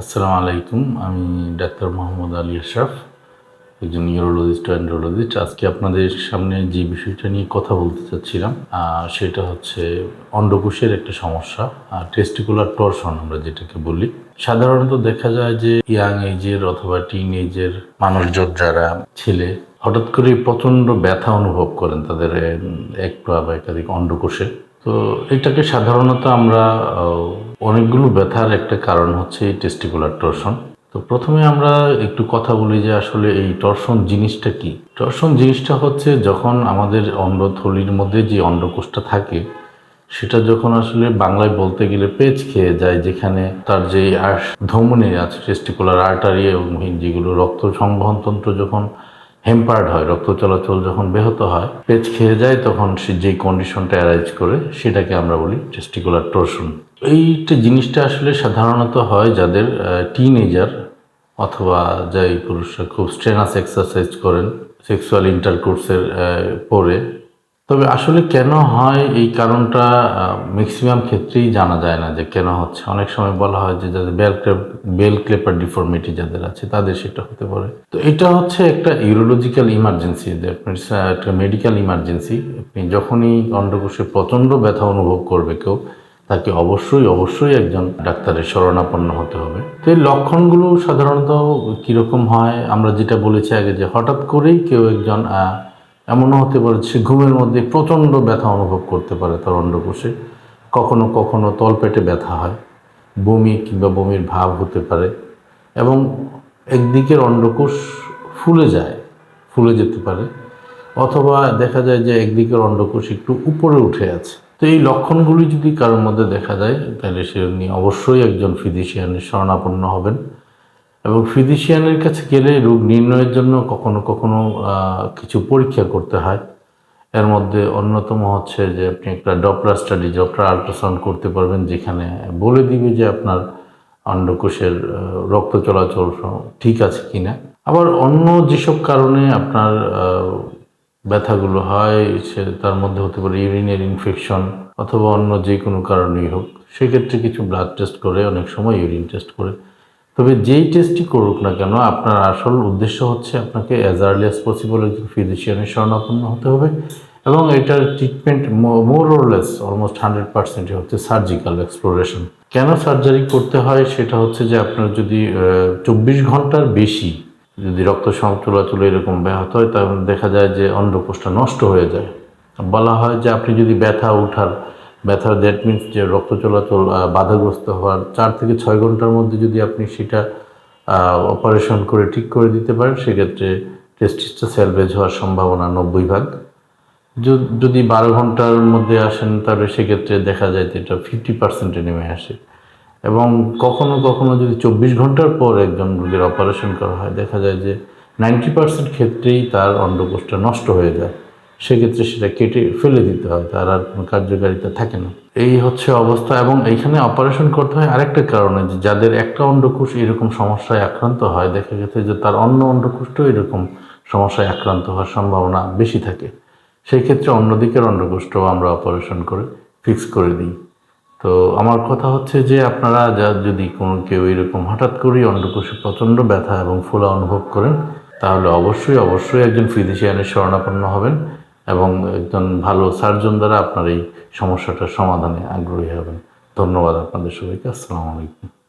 আসসালামু আলাইকুম আমি ডাক্তার মোহাম্মদ আলী আশরাফ একজন নিউরোলজিস্ট অ্যান্ড্রোলজিস্ট আজকে আপনাদের সামনে যে বিষয়টা নিয়ে কথা বলতে চাচ্ছিলাম সেটা হচ্ছে অন্ডকোষের একটা সমস্যা আর টেস্টিকুলার টর্শন আমরা যেটাকে বলি। সাধারণত দেখা যায় যে ইয়াং এজের অথবা টিন এজের মানুষজন যারা ছেলে হঠাৎ করে প্রচণ্ড ব্যথা অনুভব করেন তাদের উম, এক বা একাধিক অন্ডকোষে। তো এটাকে সাধারণত আমরা অনেকগুলো ব্যথার একটা কারণ হচ্ছে এই টেস্টিকুলার টর্শন তো প্রথমে আমরা একটু কথা বলি যে আসলে এই টর্শন জিনিসটা কি। টর্শন জিনিসটা হচ্ছে যখন আমাদের অন্ডথলির মধ্যে যে অন্ডকোষটা থাকে, সেটা যখন আসলে বাংলায় বলতে গেলে পেজ খেয়ে যায়, যেখানে তার যে আর্স ধমনী আছে টেস্টিকুলার আর্টারি এবং যেগুলো রক্ত সংবহন তন্ত্র যখন হেম্পার্ড হয়, রক্ত চলাচল যখন ব্যাহত হয় পেজ খেয়ে যায়, তখন সে যে কন্ডিশনটা অ্যারাইজ করে, সেটাকে আমরা বলি টেস্টিকুলার টর্শন এইটা জিনিসটা আসলে সাধারণত হয় যাদের টিনেজার অথবা যাই পুরুষরা খুব স্ট্রেনাস এক্সারসাইজ করেন সেক্সুয়াল ইন্টারকোর্সের পরে। তবে আসলে কেন হয় এই কারণটা ম্যাক্সিমাম ক্ষেত্রেই জানা যায় না যে কেন হচ্ছে। অনেক সময় বলা হয় যে যাদের bell clap bell clapper deformity যাদের আছে, তাদের সেটা হতে পারে। তো এটা হচ্ছে একটা ইউরোলজিক্যাল ইমার্জেন্সি একটা মেডিকেল ইমার্জেন্সি আপনি যখনই অন্ডকোষে প্রচণ্ড ব্যথা অনুভব করবে কেউ, তাকে অবশ্যই অবশ্যই একজন ডাক্তারের শরণাপন্ন হতে হবে। তো এই লক্ষণগুলো সাধারণত কীরকম হয়? আমরা যেটা বলেছি আগে যে হঠাৎ করেই কেউ একজন এমনও হতে পারে সে ঘুমের মধ্যে প্রচণ্ড ব্যথা অনুভব করতে পারে তার অন্ডকোষে। কখনো কখনো তলপেটে ব্যথা হয়, বমি কিংবা বমির ভাব হতে পারে এবং একদিকের অন্ডকোষ ফুলে যায়, ফুলে যেতে পারে অথবা দেখা যায় যে একদিকের অন্ডকোষ একটু উপরে উঠে আছে। তো এই লক্ষণগুলি যদি কারোর মধ্যে দেখা যায়, তাহলে সে অবশ্যই একজন ফিজিশিয়ানের শরণাপন্ন হবেন। এবং ফিজিশিয়ানের কাছে গেলে রোগ নির্ণয়ের জন্য কখনো কখনো কিছু পরীক্ষা করতে হয়। এর মধ্যে অন্যতম হচ্ছে যে, আপনি একটা ডপলার স্টাডি, ডপলার আল্ট্রাসাউন্ড করতে পারবেন, যেখানে বলে দিবে যে আপনার অন্ডকোষের রক্ত চলাচল ঠিক আছে কিনা। আবার অন্য যেসব কারণে আপনার ব্যথাগুলো হয়, সে, তার মধ্যে হতে পারে ইউরিনের ইনফেকশন অথবা অন্য যে কোনো কারণেই হোক, সেক্ষেত্রে কিছু ব্লাড টেস্ট করে, অনেক সময় ইউরিন টেস্ট করে। তবে যেই টেস্টই করুক না কেন, আপনার আসল উদ্দেশ্য হচ্ছে আপনাকে অ্যাজ আর্লি অ্যাজ পসিবল একজন ফিজিশিয়ানের শরণাপন্ন হতে হবে এবং এটার treatment more or less almost hundred পার্সেন্টই হচ্ছে সার্জিক্যাল এক্সপ্লোরেশন কেন সার্জারি করতে হয়? সেটা হচ্ছে যে আপনার যদি চব্বিশ ঘণ্টার বেশি যদি রক্ত চলাচল এরকম ব্যাহত হয়, তাহলে দেখা যায় যে অন্ডকোষটা নষ্ট হয়ে যায়। বলা হয় যে আপনি যদি ব্যথা উঠার ব্যথা দ্যাট মিনস যে রক্ত চলাচল বাধাগ্রস্ত হওয়ার চার থেকে ছয় ঘণ্টার মধ্যে যদি আপনি সেটা অপারেশন করে ঠিক করে দিতে পারেন, সেক্ষেত্রে টেস্টিসটা স্যালভেজ হওয়ার সম্ভাবনা নব্বই ভাগ। যদি বারো ঘণ্টার মধ্যে আসেন, তাহলে সেক্ষেত্রে দেখা যায় যে এটা ফিফটি পার্সেন্টে নেমে আসে। এবং কখনো কখনো যদি চব্বিশ ঘণ্টার পর একজন রোগীর অপারেশন করা হয়, দেখা যায় যে নাইনটি পার্সেন্ট ক্ষেত্রেই তার অন্ডকোষটা নষ্ট হয়ে যায়। সেক্ষেত্রে সেটা কেটে ফেলে দিতে হয়, তার আর কোনো কার্যকারিতা থাকে না। এই হচ্ছে অবস্থা এবং এইখানে অপারেশন করতে হয় আরেকটা কারণে, যে যাদের একটা অন্ডকোষ এরকম সমস্যায় আক্রান্ত হয়, দেখা গেছে যে তার অন্য অন্ডকোষটাও এরকম সমস্যায় আক্রান্ত হওয়ার সম্ভাবনা বেশি থাকে। সেই ক্ষেত্রে অন্যদিকের অন্ডকোষটাও আমরা অপারেশন করে ফিক্স করে দিই। তো আমার কথা হচ্ছে যে আপনারা যা যদি কোনো কেউ এরকম হঠাৎ করেই অন্ডকোষে প্রচণ্ড ব্যথা এবং ফোলা অনুভব করেন, তাহলে অবশ্যই অবশ্যই একজন ফিজিশিয়ানের শরণাপন্ন হবেন। এবং একজন ভালো সার্জন দ্বারা আপনার এই সমস্যাটার সমাধানে আগ্রহী হবেন। ধন্যবাদ আপনাদের সবাইকে। আসসালামু আলাইকুম।